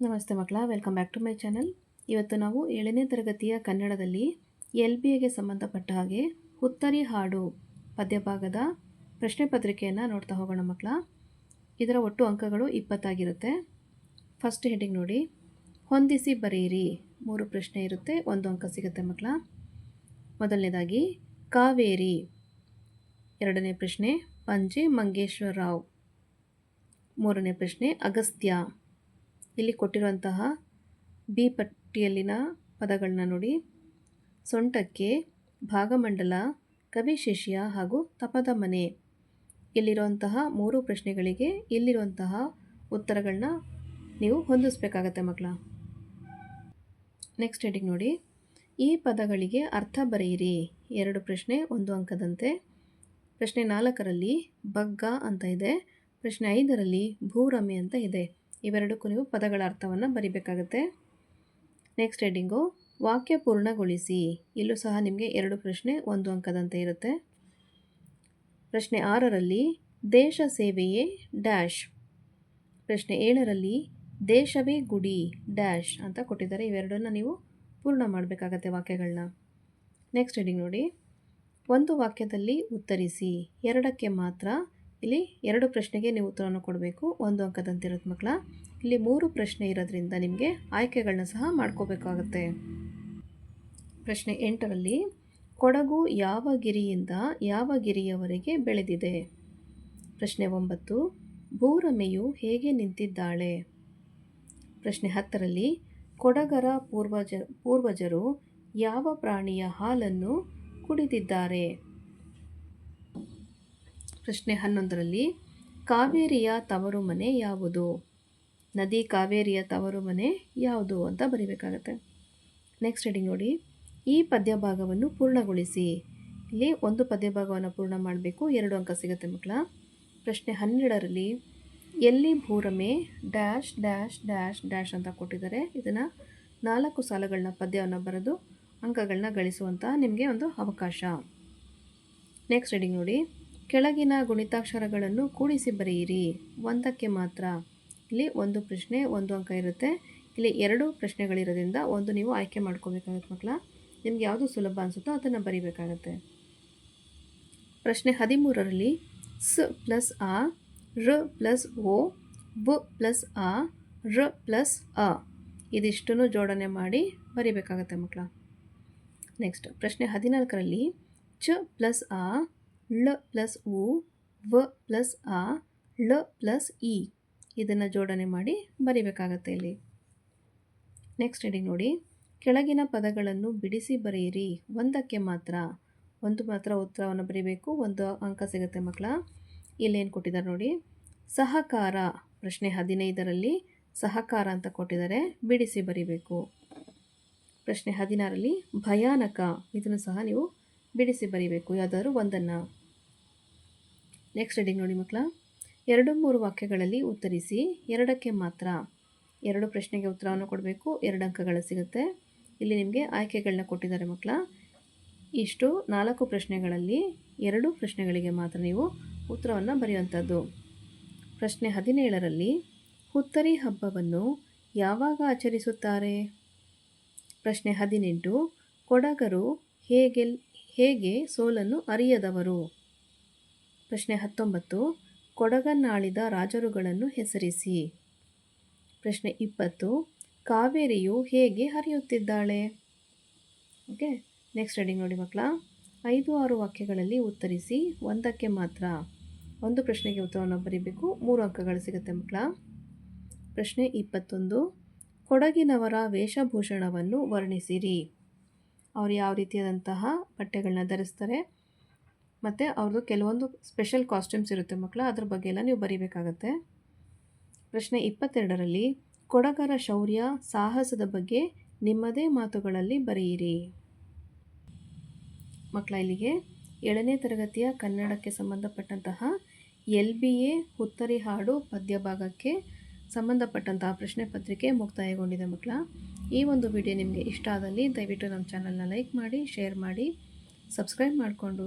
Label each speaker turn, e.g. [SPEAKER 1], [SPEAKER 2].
[SPEAKER 1] ನಮಸ್ತೆ ಮಕ್ಕಳ welcome back to my channel ಇವತ್ತು ನಾವು ಏಳನೇ ತರಗತಿಯ ಕನ್ನಡದಲ್ಲಿ ಎಲ್ ಬಿ ಎಗೆ ಸಂಬಂಧಪಟ್ಟ ಹಾಗೆ ಹುತ್ತರಿ ಹಾಡು ಪದ್ಯಭಾಗದ ಪ್ರಶ್ನೆ ಪತ್ರಿಕೆಯನ್ನು ನೋಡ್ತಾ ಹೋಗೋಣ ಮಕ್ಕಳ. ಇದರ ಒಟ್ಟು ಅಂಕಗಳು ಇಪ್ಪತ್ತಾಗಿರುತ್ತೆ. ಫಸ್ಟ್ ಹೆಡಿಂಗ್ ನೋಡಿ, ಹೊಂದಿಸಿ ಬರೆಯಿರಿ. ಮೂರು ಪ್ರಶ್ನೆ ಇರುತ್ತೆ, ಒಂದು ಅಂಕ ಸಿಗುತ್ತೆ ಮಕ್ಕಳ. ಮೊದಲನೇದಾಗಿ, ಕಾವೇರಿ. ಎರಡನೇ ಪ್ರಶ್ನೆ ಪಂಜೆ ಮಂಗೇಶ್ವರ ರಾವ್. ಮೂರನೇ ಪ್ರಶ್ನೆ, ಅಗಸ್ತ್ಯ. ಇಲ್ಲಿ ಕೊಟ್ಟಿರುವಂತಹ ಬಿ ಪಟ್ಟಿಯಲ್ಲಿನ ಪದಗಳನ್ನ ನೋಡಿ. ಸೊಂಟಕ್ಕೆ ಭಾಗಮಂಡಲ ಕವಿಶಿಷ್ಯ ಹಾಗೂ ತಪದ ಮನೆ. ಇಲ್ಲಿರುವಂತಹ ಮೂರು ಪ್ರಶ್ನೆಗಳಿಗೆ ಇಲ್ಲಿರುವಂತಹ ಉತ್ತರಗಳನ್ನ ನೀವು ಹೊಂದಿಸ್ಬೇಕಾಗತ್ತೆ ಮಕ್ಕಳ. ನೆಕ್ಸ್ಟ್ ಹೆಡಿಂಗ್ ನೋಡಿ. ಈ ಪದಗಳಿಗೆ ಅರ್ಥ ಬರೆಯಿರಿ. ಎರಡು ಪ್ರಶ್ನೆ, ಒಂದು ಅಂಕದಂತೆ. ಪ್ರಶ್ನೆ ನಾಲ್ಕರಲ್ಲಿ ಬಗ್ಗ ಅಂತ ಇದೆ. ಪ್ರಶ್ನೆ ಐದರಲ್ಲಿ ಭೂರಮೆ ಅಂತ ಇದೆ. ಇವೆರಡಕ್ಕೂ ನೀವು ಪದಗಳ ಅರ್ಥವನ್ನು ಬರಿಬೇಕಾಗುತ್ತೆ. ನೆಕ್ಸ್ಟ್ ಹೆಡ್ಡಿಂಗು ವಾಕ್ಯ ಪೂರ್ಣಗೊಳಿಸಿ. ಇಲ್ಲೂ ಸಹ ನಿಮಗೆ ಎರಡು ಪ್ರಶ್ನೆ, ಒಂದು ಅಂಕದಂತೆ ಇರುತ್ತೆ. ಪ್ರಶ್ನೆ ಆರರಲ್ಲಿ, ದೇಶ ಸೇವೆಯೇ ಡ್ಯಾಶ್? ಪ್ರಶ್ನೆ ಏಳರಲ್ಲಿ, ದೇಶವೇ ಗುಡಿ, ಡ್ಯಾಶ್ ಅಂತ ಕೊಟ್ಟಿದ್ದಾರೆ. ಇವೆರಡನ್ನು ನೀವು ಪೂರ್ಣ ಮಾಡಬೇಕಾಗತ್ತೆ ವಾಕ್ಯಗಳನ್ನ ನೆಕ್ಸ್ಟ್ ಹೆಡಿಂಗ್ ನೋಡಿ, ಒಂದು ವಾಕ್ಯದಲ್ಲಿ ಉತ್ತರಿಸಿ, ಎರಡಕ್ಕೆ ಮಾತ್ರ ಇಲ್ಲಿ ಎರಡು ಪ್ರಶ್ನೆಗೆ ನೀವು ಉತ್ತರವನ್ನು ಕೊಡಬೇಕು. ಒಂದು ಅಂಕದಂತಿರೋದು ಮಕ್ಕಳ. ಇಲ್ಲಿ ಮೂರು ಪ್ರಶ್ನೆ ಇರೋದ್ರಿಂದ ನಿಮಗೆ ಆಯ್ಕೆಗಳನ್ನ ಸಹ ಮಾಡ್ಕೋಬೇಕಾಗತ್ತೆ. ಪ್ರಶ್ನೆ ಎಂಟರಲ್ಲಿ, ಕೊಡಗು ಯಾವ ಗಿರಿಯಿಂದ ಯಾವ ಗಿರಿಯವರೆಗೆ ಬೆಳೆದಿದೆ? ಪ್ರಶ್ನೆ ಒಂಬತ್ತು, ಭೂರಮೆಯು ಹೇಗೆ ನಿಂತಿದ್ದಾಳೆ? ಪ್ರಶ್ನೆ ಹತ್ತರಲ್ಲಿ, ಕೊಡಗರ ಪೂರ್ವಜ ಪೂರ್ವಜರು ಯಾವ ಪ್ರಾಣಿಯ ಹಾಲನ್ನು ಕುಡಿದಿದ್ದಾರೆ? ಪ್ರಶ್ನೆ ಹನ್ನೊಂದರಲ್ಲಿ, ಕಾವೇರಿಯ ತವರು ಮನೆ ಯಾವುದು? ನದಿ ಕಾವೇರಿಯ ತವರು ಮನೆ ಯಾವುದು ಅಂತ ಬರೀಬೇಕಾಗತ್ತೆ. ನೆಕ್ಸ್ಟ್ ರೀಡಿಂಗ್ ನೋಡಿ. ಈ ಪದ್ಯ ಭಾಗವನ್ನು ಪೂರ್ಣಗೊಳಿಸಿ. ಇಲ್ಲಿ ಒಂದು ಪದ್ಯ ಭಾಗವನ್ನು ಪೂರ್ಣ ಮಾಡಬೇಕು, ಎರಡು ಅಂಕ ಸಿಗುತ್ತೆ ಮಕ್ಕಳ. ಪ್ರಶ್ನೆ ಹನ್ನೆರಡರಲ್ಲಿ, ಎಲ್ಲಿ ಭೂರಮೆ ಡ್ಯಾಶ್ ಡ್ಯಾಶ್ ಡ್ಯಾಶ್ ಡ್ಯಾಶ್ ಅಂತ ಕೊಟ್ಟಿದ್ದಾರೆ? ಇದನ್ನು ನಾಲ್ಕು ಸಾಲುಗಳನ್ನ ಪದ್ಯವನ್ನು ಬರೆದು ಅಂಕಗಳನ್ನ ಗಳಿಸುವಂಥ ನಿಮಗೆ ಒಂದು ಅವಕಾಶ. ನೆಕ್ಸ್ಟ್ ರೀಡಿಂಗ್ ನೋಡಿ. ಕೆಳಗಿನ ಗುಣಿತಾಕ್ಷರಗಳನ್ನು ಕೂಡಿಸಿ ಬರೆಯಿರಿ. ಒಂದಕ್ಕೆ ಮಾತ್ರ. ಇಲ್ಲಿ ಒಂದು ಪ್ರಶ್ನೆ, ಒಂದು ಅಂಕ ಇರುತ್ತೆ. ಇಲ್ಲಿ ಎರಡು ಪ್ರಶ್ನೆಗಳಿರೋದ್ರಿಂದ ಒಂದು ನೀವು ಆಯ್ಕೆ ಮಾಡ್ಕೋಬೇಕಾಗುತ್ತೆ ಮಕ್ಕಳ. ನಿಮ್ಗೆ ಯಾವುದು ಸುಲಭ ಅನಿಸುತ್ತೋ ಅದನ್ನು ಬರೀಬೇಕಾಗತ್ತೆ. ಪ್ರಶ್ನೆ ಹದಿಮೂರರಲ್ಲಿ, ಸ್ ಪ್ಲಸ್ ಆ, ರ ಪ್ಲಸ್ ಓ ಬು ಪ್ಲಸ್ ಆ, ರ ಪ್ಲಸ್ ಅ. ಇದಿಷ್ಟನ್ನು ಜೋಡಣೆ ಮಾಡಿ ಬರೀಬೇಕಾಗತ್ತೆ ಮಕ್ಕಳ. ನೆಕ್ಸ್ಟ್ ಪ್ರಶ್ನೆ ಹದಿನಾಲ್ಕರಲ್ಲಿ, ಚ ಪ್ಲಸ್ ಆ ಳ ಪ್ಲಸ್ ಉ, ವ ಪ್ಲಸ್ ಆ, ಳ ಪ್ಲಸ್ ಇ. ಇದನ್ನು ಜೋಡಣೆ ಮಾಡಿ ಬರಿಬೇಕಾಗತ್ತೆ ಇಲ್ಲಿ. ನೆಕ್ಸ್ಟ್ ರೆಡಿ ನೋಡಿ. ಕೆಳಗಿನ ಪದಗಳನ್ನು ಬಿಡಿಸಿ ಬರೆಯಿರಿ. ಒಂದಕ್ಕೆ ಮಾತ್ರ. ಒಂದು ಮಾತ್ರ ಉತ್ತರವನ್ನು ಬರೀಬೇಕು. ಒಂದು ಅಂಕ ಸಿಗುತ್ತೆ ಮಕ್ಕಳ ಇಲ್ಲೇನು ಕೊಟ್ಟಿದ್ದಾರೆ ನೋಡಿ. ಸಹಕಾರ. ಪ್ರಶ್ನೆ ಹದಿನೈದರಲ್ಲಿ ಸಹಕಾರ ಅಂತ ಕೊಟ್ಟಿದ್ದಾರೆ. ಬಿಡಿಸಿ ಬರೀಬೇಕು. ಪ್ರಶ್ನೆ ಹದಿನಾರರಲ್ಲಿ ಭಯಾನಕ. ಇದನ್ನು ಸಹ ನೀವು ಬಿಡಿಸಿ ಬರೀಬೇಕು. ಯಾವುದಾದ್ರು ಒಂದನ್ನು. ನೆಕ್ಸ್ಟ್ ರೀಡಿಂಗ್ ನೋಡಿ ಮಕ್ಕಳ. ಎರಡು ಮೂರು ವಾಕ್ಯಗಳಲ್ಲಿ ಉತ್ತರಿಸಿ. ಎರಡಕ್ಕೆ ಮಾತ್ರ ಎರಡು ಪ್ರಶ್ನೆಗೆ ಉತ್ತರವನ್ನು ಕೊಡಬೇಕು. ಎರಡು ಅಂಕಗಳು ಸಿಗುತ್ತೆ. ಇಲ್ಲಿ ನಿಮಗೆ ಆಯ್ಕೆಗಳನ್ನ ಕೊಟ್ಟಿದ್ದಾರೆ ಮಕ್ಕಳ. ಇಷ್ಟು ನಾಲ್ಕು ಪ್ರಶ್ನೆಗಳಲ್ಲಿ ಎರಡು ಪ್ರಶ್ನೆಗಳಿಗೆ ಮಾತ್ರ ನೀವು ಉತ್ತರವನ್ನು ಬರೆಯುವಂಥದ್ದು ಪ್ರಶ್ನೆ ಹದಿನೇಳರಲ್ಲಿ ಹುತ್ತರಿ ಹಬ್ಬವನ್ನು ಯಾವಾಗ ಆಚರಿಸುತ್ತಾರೆ? ಪ್ರಶ್ನೆ ಹದಿನೆಂಟು, ಕೊಡಗರು ಹೇಗೆ ಹೇಗೆ ಸೋಲನ್ನು ಅರಿಯದವರು? ಪ್ರಶ್ನೆ ಹತ್ತೊಂಬತ್ತು. ಕೊಡಗನ್ನಾಳಿದ ರಾಜರುಗಳನ್ನು ಹೆಸರಿಸಿ. ಪ್ರಶ್ನೆ ಇಪ್ಪತ್ತು. ಕಾವೇರಿಯು ಹೇಗೆ ಹರಿಯುತ್ತಿದ್ದಾಳೆ? ಓಕೆ ನೆಕ್ಸ್ಟ್ ರೀಡಿಂಗ್ ನೋಡಿ ಮಕ್ಕಳ. ಐದು ಆರು ವಾಕ್ಯಗಳಲ್ಲಿ ಉತ್ತರಿಸಿ, ಒಂದಕ್ಕೆ ಮಾತ್ರ. ಒಂದು ಪ್ರಶ್ನೆಗೆ ಉತ್ತರವನ್ನು ಬರೀಬೇಕು, ಮೂರು ಅಂಕಗಳು ಸಿಗುತ್ತೆ ಮಕ್ಕಳ. ಪ್ರಶ್ನೆ ಇಪ್ಪತ್ತೊಂದು. ಕೊಡಗಿನವರ ವೇಷಭೂಷಣವನ್ನು ವರ್ಣಿಸಿರಿ. ಅವರು ಯಾವ ರೀತಿಯಾದಂತಹ ಬಟ್ಟೆಗಳನ್ನ ಧರಿಸ್ತಾರೆ? ಮತ್ತು ಅವ್ರದ್ದು ಕೆಲವೊಂದು ಸ್ಪೆಷಲ್ ಕಾಸ್ಟ್ಯೂಮ್ಸ್ ಇರುತ್ತೆ ಮಕ್ಕಳ ಅದ್ರ ಬಗ್ಗೆ ಎಲ್ಲ ನೀವು ಬರೀಬೇಕಾಗತ್ತೆ. ಪ್ರಶ್ನೆ ಇಪ್ಪತ್ತೆರಡರಲ್ಲಿ, ಕೊಡಗರ ಶೌರ್ಯ ಸಾಹಸದ ಬಗ್ಗೆ ನಿಮ್ಮದೇ ಮಾತುಗಳಲ್ಲಿ ಬರೆಯಿರಿ. ಮಕ್ಕಳ ಇಲ್ಲಿಗೆ ಏಳನೇ ತರಗತಿಯ ಕನ್ನಡಕ್ಕೆ ಸಂಬಂಧಪಟ್ಟಂತಹ ಎಲ್ ಬಿ ಎ ಹುತ್ತರಿ ಹಾಡು ಪದ್ಯ ಭಾಗಕ್ಕೆ ಸಂಬಂಧಪಟ್ಟಂತಹ ಪ್ರಶ್ನೆ ಪತ್ರಿಕೆ ಮುಕ್ತಾಯಗೊಂಡಿದೆ ಮಕ್ಕಳ ಈ ಒಂದು ವಿಡಿಯೋ ನಿಮಗೆ ಇಷ್ಟ ಆದಲ್ಲಿ ದಯವಿಟ್ಟು ನಮ್ಮ ಚಾನಲ್ನ ಲೈಕ್ ಮಾಡಿ ಶೇರ್ ಮಾಡಿ ಸಬ್ಸ್ಕ್ರೈಬ್ ಮಾಡಿಕೊಂಡು